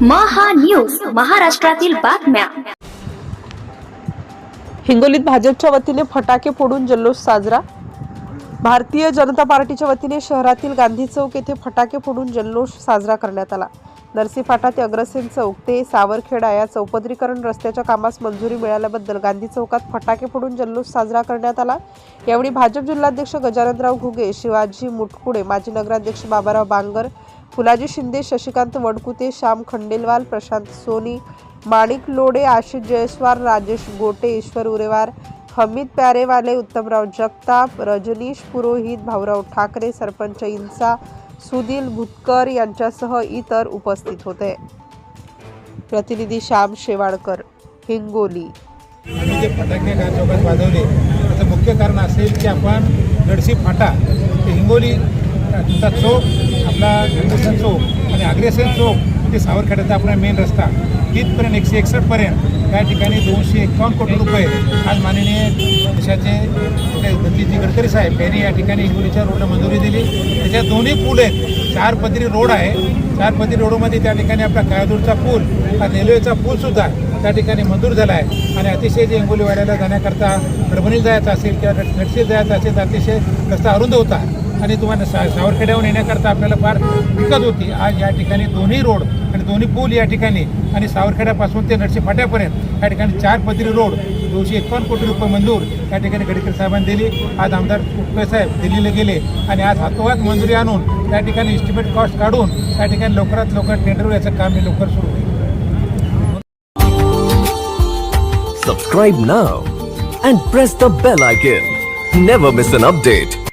News महाराष्ट्रातील बातम्या. हिंगोलीत भाजपच्या वतीने फटाके फोडून जल्लोष साजरा. भारतीय जनता पार्टीच्या वतीने शहरातील गांधी चौक येथे फटाके फोडून जल्लोष साजरा करण्यात आला. नरसी फाटा ते अग्रसेन चौक ते सावरखेडा या चौपदरीकरण रस्त्याच्या कामास मंजुरी मिळाल्याबद्दल गांधी चौकात फटाके फोडून जल्लोष साजरा करण्यात आला. यावेळी भाजप जिल्हाध्यक्ष गजाननराव घुगे शिवाजी मुटकुडे माजी नगराध्यक्ष बाबाराव बांगर फुलाजी शिंदे शशिकांत वडकुते श्याम खंडेलवाल प्रशांत सोनी माणिक लोडे आशिष जयस्वार राजेश गोटे ईश्वर उरेवार हमीद प्यारेवाले उत्तमराव जगताप रजनीश पुरोहित भाऊराव ठाकरे सरपंच इंचा सुदील भुतकर यांच्यासह इतर उपस्थित होते. प्रतिनिधी श्याम शेवाळकर हिंगोली. आम्ही जे फटाके गा चौकात वाजवले त्याचं मुख्य कारण असेल की आपण गडसी फाटा हिंगोली चौक आपला अग्रेसन चौक आणि अग्रेसन चौक ते सावरखेड्याचा आपला मेन रस्ता. तिथपर्यंत एकशे एकसष्टपर्यंत त्या ठिकाणी दोनशे एकावन्न कोटी रुपये आज माननीय देशाचे नितीनजी गडकरी साहेब यांनी या ठिकाणी हिंगोलीच्या रोडला मंजुरी दिली. त्याच्यात दोन्ही पूल आहेत. चार पदरी रोड आहे. चार पदरी रोडमध्ये त्या ठिकाणी आपला काळदूरचा पूल हा रेल्वेचा पूलसुद्धा त्या ठिकाणी मंजूर झाला आहे. आणि अतिशय जे हिंगोली वाड्याला जाण्याकरता परभणीत जायचं असेल किंवा नटशीत जायचं असेल तर अतिशय रस्ता अरुंद होता. आणि तुम्हाला सा सावरखेड्याहून येण्याकरता आपल्याला फार दिक्कत होती आज या ठिकाणी दोन्ही रोड आणि दोन्ही पूल या ठिकाणी आणि सावरखेड्यापासून ते नरसी फाट्यापर्यंत या ठिकाणी चार पदरी रोड दोनशे एकावन्न कोटी रुपये मंजूर या ठिकाणी गडकरी साहेबांनी दिली आज आमदार कुटपे साहेब दिल्लीला गेले आणि आज हातोहात मंजुरी आणून त्या ठिकाणी इस्टिमेट कॉस्ट काढून त्या ठिकाणी लवकरात लवकर टेंडर याचं काम हे लवकर सुरू होईल Subscribe now and press the bell icon. Never miss an update.